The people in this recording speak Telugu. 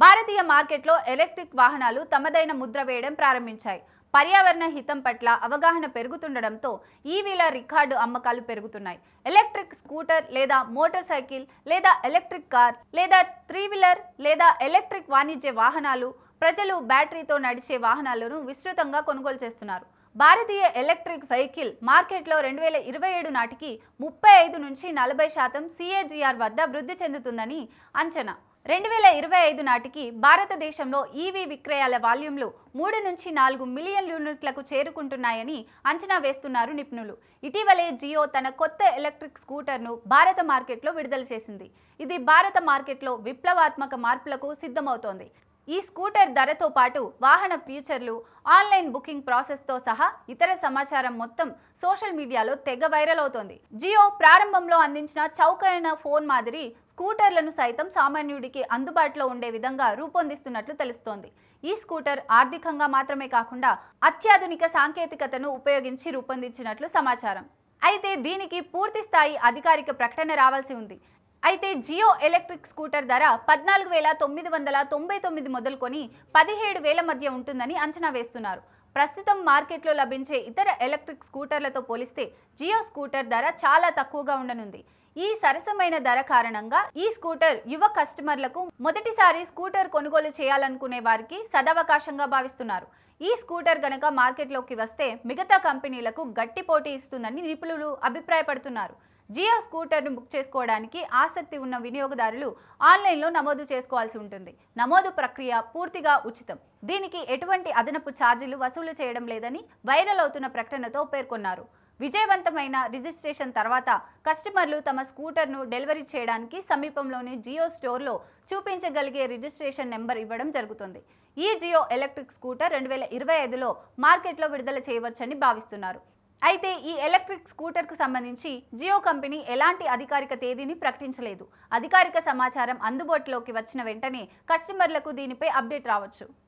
భారతీయ మార్కెట్లో ఎలక్ట్రిక్ వాహనాలు తమదైన ముద్ర వేయడం ప్రారంభించాయి. పర్యావరణ హితం పట్ల అవగాహన పెరుగుతుండడంతో ఈవీల రికార్డు అమ్మకాలు పెరుగుతున్నాయి. ఎలక్ట్రిక్ స్కూటర్ లేదా మోటార్ సైకిల్ లేదా ఎలక్ట్రిక్ కార్ లేదా త్రీ వీలర్ లేదా ఎలక్ట్రిక్ వాణిజ్య వాహనాలు ప్రజలు బ్యాటరీతో నడిచే వాహనాలను విస్తృతంగా కొనుగోలు చేస్తున్నారు. భారతీయ ఎలక్ట్రిక్ వెహికల్ మార్కెట్లో రెండు వేల ఇరవై ఏడు నాటికి ముప్పై ఐదు నుంచి నలభై శాతం సిఏజిఆర్ వద్ద వృద్ధి చెందుతుందని అంచనా. రెండు వేల ఇరవై ఐదు నాటికి భారతదేశంలో ఈవీ విక్రయాల వాల్యూమ్లు మూడు నుంచి నాలుగు మిలియన్ యూనిట్లకు చేరుకుంటున్నాయని అంచనా వేస్తున్నారు నిపుణులు. ఇటీవలే జియో తన కొత్త ఎలక్ట్రిక్ స్కూటర్ను భారత మార్కెట్లో విడుదల చేసింది. ఇది భారత మార్కెట్లో విప్లవాత్మక మార్పులకు సిద్ధమవుతోంది. ఈ స్కూటర్ ధరతో పాటు వాహన ఫీచర్లు ఆన్లైన్ బుకింగ్ ప్రాసెస్తో సహా ఇతర సమాచారం మొత్తం సోషల్ మీడియాలో తెగ వైరల్ అవుతోంది. జియో ప్రారంభంలో అందించిన చౌకైన ఫోన్ మాదిరి స్కూటర్లను సైతం సామాన్యుడికి అందుబాటులో ఉండే విధంగా రూపొందిస్తున్నట్లు తెలుస్తోంది. ఈ స్కూటర్ ఆర్థికంగా మాత్రమే కాకుండా అత్యాధునిక సాంకేతికతను ఉపయోగించి రూపొందించినట్లు సమాచారం. అయితే దీనికి పూర్తి స్థాయి అధికారిక ప్రకటన రావాల్సి ఉంది. అయితే జియో ఎలక్ట్రిక్ స్కూటర్ ధర పద్నాలుగు వేల తొమ్మిది వందల తొంభై తొమ్మిది మొదలుకొని పదిహేడు వేల మధ్య ఉంటుందని అంచనా వేస్తున్నారు. ప్రస్తుతం మార్కెట్లో లభించే ఇతర ఎలక్ట్రిక్ స్కూటర్లతో పోలిస్తే జియో స్కూటర్ ధర చాలా తక్కువగా ఉండనుంది. ఈ సరసమైన ధర కారణంగా ఈ స్కూటర్ యువ కస్టమర్లకు మొదటిసారి స్కూటర్ కొనుగోలు చేయాలనుకునే వారికి సదవకాశంగా భావిస్తున్నారు. ఈ స్కూటర్ గనక మార్కెట్లోకి వస్తే మిగతా కంపెనీలకు గట్టి పోటీ ఇస్తుందని నిపుణులు అభిప్రాయపడుతున్నారు. జియో స్కూటర్ను బుక్ చేసుకోవడానికి ఆసక్తి ఉన్న వినియోగదారులు ఆన్లైన్లో నమోదు చేసుకోవాల్సి ఉంటుంది. నమోదు ప్రక్రియ పూర్తిగా ఉచితం. దీనికి ఎటువంటి అదనపు ఛార్జీలు వసూలు చేయడం లేదని వైరల్ అవుతున్న ప్రకటనతో పేర్కొన్నారు. విజయవంతమైన రిజిస్ట్రేషన్ తర్వాత కస్టమర్లు తమ స్కూటర్ను డెలివరీ చేయడానికి సమీపంలోని జియో స్టోర్లో చూపించగలిగే రిజిస్ట్రేషన్ నెంబర్ ఇవ్వడం జరుగుతుంది. ఈ జియో ఎలక్ట్రిక్ స్కూటర్ రెండు వేల ఇరవై ఐదులో మార్కెట్లో విడుదల చేయవచ్చని భావిస్తున్నారు. అయితే ఈ ఎలక్ట్రిక్ స్కూటర్కు సంబంధించి జియో కంపెనీ ఎలాంటి అధికారిక తేదీని ప్రకటించలేదు. అధికారిక సమాచారం అందుబాటులోకి వచ్చిన వెంటనే కస్టమర్లకు దీనిపై అప్డేట్ రావచ్చు.